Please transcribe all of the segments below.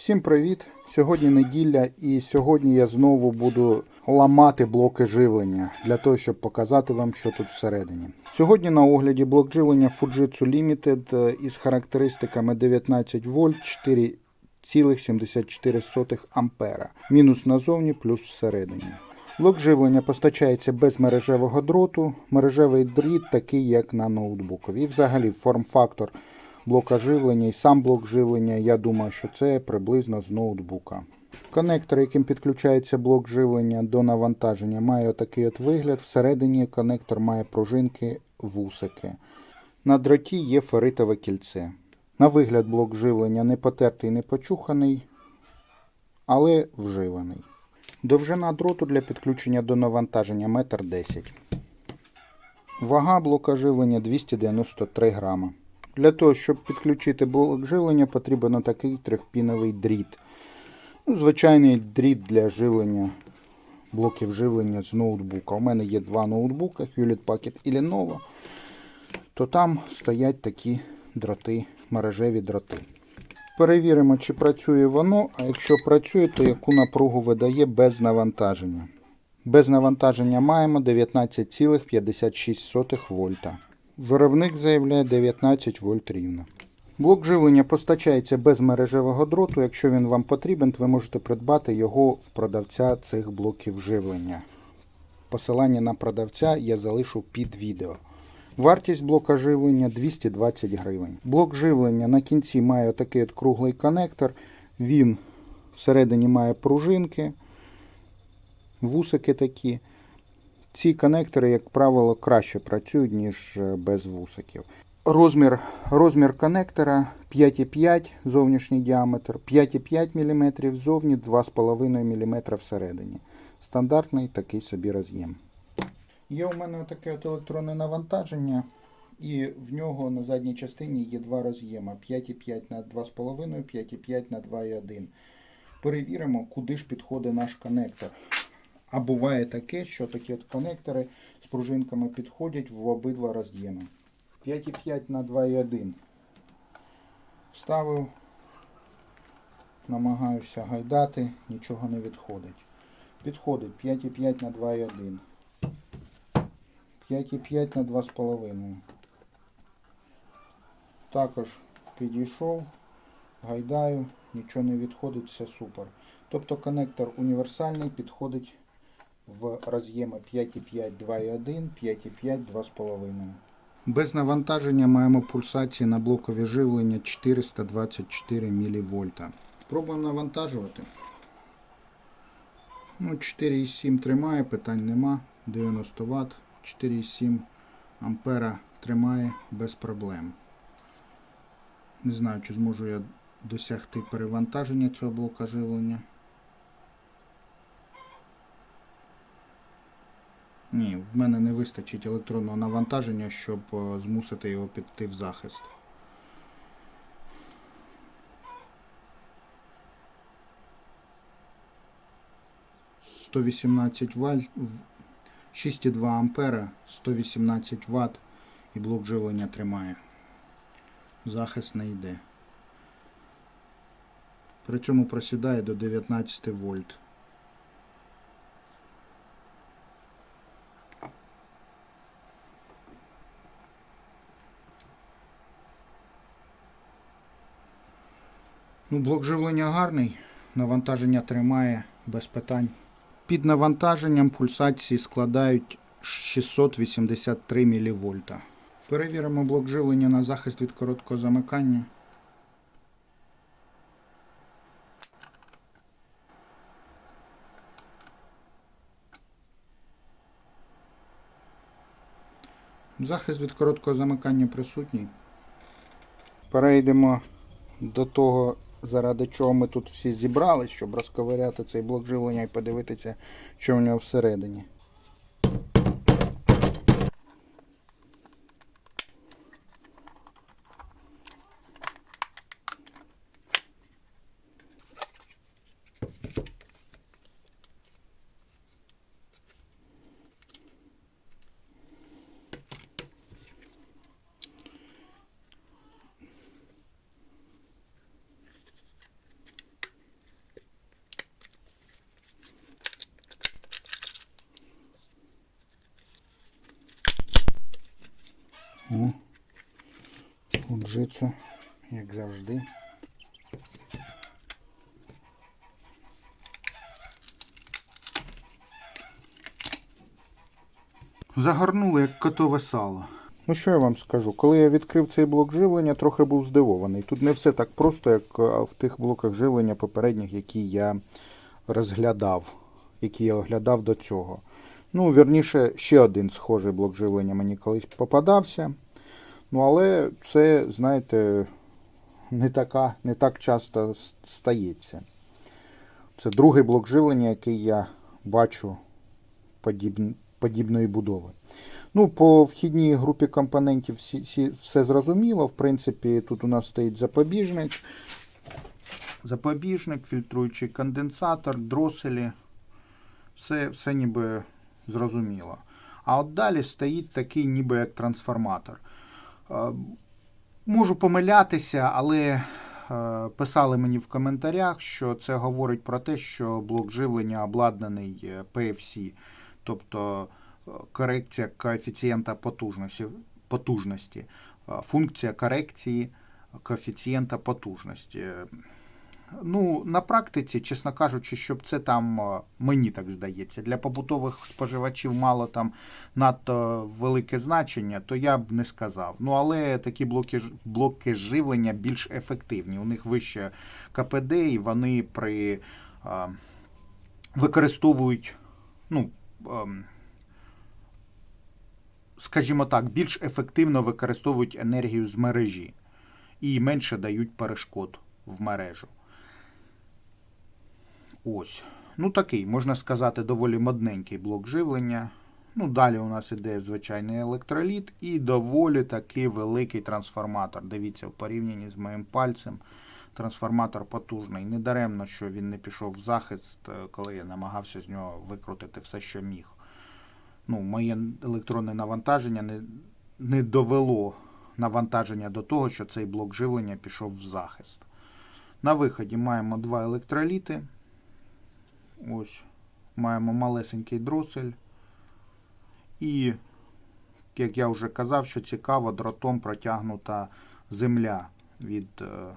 Всім привіт! Сьогодні неділя і сьогодні я знову буду ламати блоки живлення для того, щоб показати вам, що тут всередині. Сьогодні на огляді блок живлення Fujitsu Limited е, із характеристиками 19 вольт 4,74 ампера. Мінус назовні, плюс всередині. Блок живлення постачається без мережевого дроту. Мережевий дріт такий, як на ноутбукові. І взагалі форм-фактор блока живлення і сам блок живлення, я думаю, що це приблизно з ноутбука. Конектор, яким підключається блок живлення до навантаження, має отакий от вигляд. Всередині конектор має пружинки вусики. На дроті є феритове кільце. На вигляд блок живлення не потертий, не почуханий, але вживаний. Довжина дроту для підключення до навантаження 1,10 м. Вага блока живлення 293 грама. Для того, щоб підключити блок живлення, потрібен такий трьохпіновий дріт. Ну, звичайний дріт для живлення блоків живлення з ноутбука. У мене є два ноутбука Hewlett Packard і Lenovo. То там стоять такі дроти, мережеві дроти. Перевіримо, чи працює воно, а якщо працює, то яку напругу видає без навантаження. Без навантаження маємо 19,56 вольта. Виробник заявляє 19 вольт рівно. Блок живлення постачається без мережевого дроту. Якщо він вам потрібен, ви можете придбати його в продавця цих блоків живлення. Посилання на продавця я залишу під відео. Вартість блока живлення 220 гривень. Блок живлення на кінці має такий от круглий конектор. Він всередині має пружинки, вусики такі. Ці конектори, як правило, краще працюють, ніж е, без вусиків. Розмір, розмір конектора 5,5 зовнішній діаметр, 5,5 мм зовні, 2,5 мм всередині. Стандартний такий собі роз'єм. Є у мене таке от електронне навантаження, і в нього на задній частині є два роз'єма 5,5 на 2,5, 5,5 на 2,1. Перевіримо, куди ж підходить наш конектор. А буває таке, що такі от конектори з пружинками підходять в обидва роз'єми. 5,5 на 2,1. Ставив, намагаюся гайдати, нічого не відходить. Підходить 5,5 на 2,1. 5,5 на 2,5. Також підійшов, гайдаю, нічого не відходить, все супер. Тобто конектор універсальний підходить в роз'єми 5,5 2,1, 5,5 2,5. Без навантаження маємо пульсації на блокові живлення 424 мВ. Пробуємо навантажувати. Ну, 4,7 тримає, питань нема. 90 Вт, 4,7 ампера тримає без проблем. Не знаю, чи зможу я досягти перевантаження цього блока живлення. Ні, в мене не вистачить електронного навантаження, щоб е, змусити його піти в захист. Сто вісімнадцять вольт, 6,2 ампера, 118 Вт і блок живлення тримає. Захист не йде. При цьому просідає до 19 вольт. Ну, блок живлення гарний, навантаження тримає без питань. Під навантаженням пульсації складають 683 мВ. Перевіримо блок живлення на захист від короткого замикання. Захист від короткого замикання присутній. Перейдемо до того, заради чого ми тут всі зібрались, щоб розковиряти цей блок живлення і подивитися, що в нього всередині. О, Фуджитсу, як завжди. Загорнули як котове сало. Ну що я вам скажу? Коли я відкрив цей блок живлення, трохи був здивований. Тут не все так просто, як е, в тих блоках живлення попередніх, які я розглядав, які я оглядав до цього. Ну, вірніше, ще один схожий блок живлення мені колись попадався. Ну, але це, знаєте, не, така, не так часто стається. Це другий блок живлення, який я бачу подіб- подібної будови. Ну, по вхідній групі компонентів всі, всі, все зрозуміло. В принципі, тут у нас стоїть запобіжник. Запобіжник, фільтруючий конденсатор, дроселі. Все, все ніби зрозуміло. А от далі стоїть такий ніби як трансформатор. Е, Можу помилятися, але е, писали мені в коментарях, що це говорить про те, що блок живлення обладнаний е, PFC, тобто корекція коефіцієнта потужності, функція корекції коефіцієнта потужності. Ну, на практиці, чесно кажучи, щоб це там е, мені так здається, для побутових споживачів мало там надто велике значення, то я б не сказав. Ну але такі блоки блоки живлення більш ефективні. У них вище КПД, і вони при е, використовують, ну, ем, скажімо так, більш ефективно використовують енергію з мережі і менше дають перешкод в мережу. Ось. Ну такий, можна сказати, доволі модненький блок живлення. Ну, далі у нас іде звичайний електроліт і доволі такий великий трансформатор. Дивіться, в порівнянні з моїм пальцем. Трансформатор потужний. Недаремно, що він не пішов в захист, е, коли я намагався з нього викрутити все, що міг. Ну, моє електронне навантаження не, не довело навантаження до того, що цей блок живлення пішов в захист. На виході маємо два електроліти. Ось маємо малесенький дросель. І, як я вже казав, що цікаво, дротом протягнута земля від, е,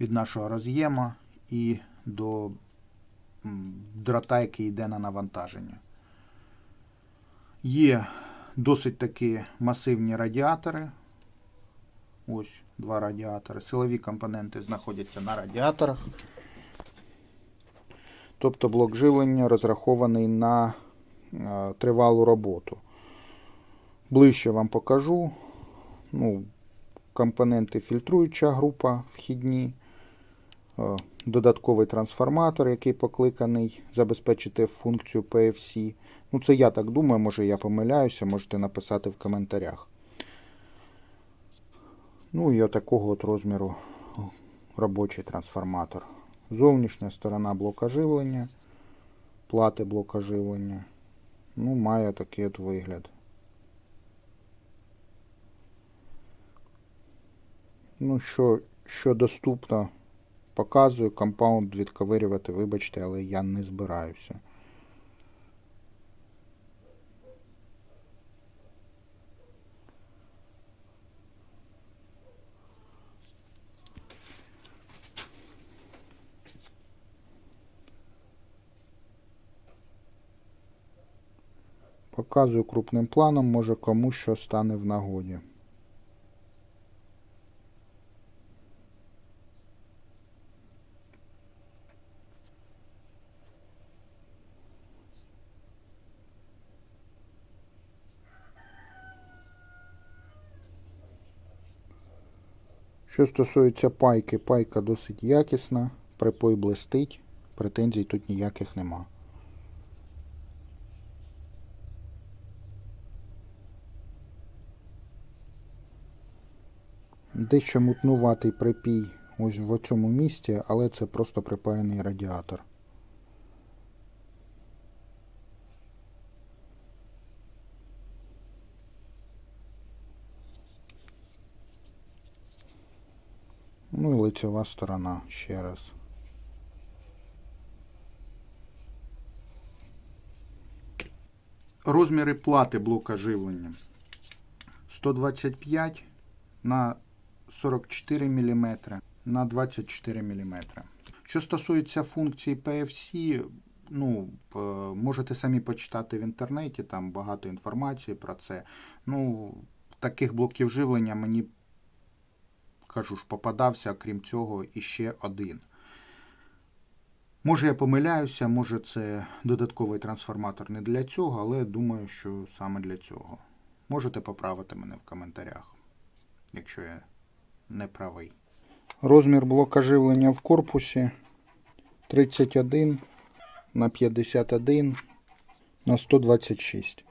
від нашого роз'єма і до дрота, який йде на навантаження. Є досить таки масивні радіатори. Ось два радіатори. Силові компоненти знаходяться на радіаторах. Тобто блок живлення розрахований на е, тривалу роботу. Ближче вам покажу. Ну, компоненти фільтруюча група вхідні, е, додатковий трансформатор, який покликаний забезпечити функцію PFC. Ну, це я так думаю, може я помиляюся, можете написати в коментарях. Ну і отакого от розміру робочий трансформатор. Зовнішня сторона блока живлення, плати блока живлення. Ну, має такий от вигляд. Ну, що, що доступно, показую. Компаунд відковирювати, вибачте, але я не збираюся. Показую крупним планом, може кому що стане в нагоді. Що стосується пайки, пайка досить якісна, припой блистить, претензій тут ніяких нема. Дещо мутнуватий припій ось в цьому місці, але це просто припаяний радіатор. Ну і лицева сторона ще раз. Розміри плати блока живлення. 125 на 44 мм на 24 мм. Що стосується функції PFC, ну, можете самі почитати в інтернеті, там багато інформації про це. Ну, таких блоків живлення мені, кажу ж, попадався, крім цього, іще один. Може я помиляюся, може це додатковий трансформатор не для цього, але думаю, що саме для цього. Можете поправити мене в коментарях, якщо я не правий. Розмір блока живлення в корпусі 31 на 51 на 126.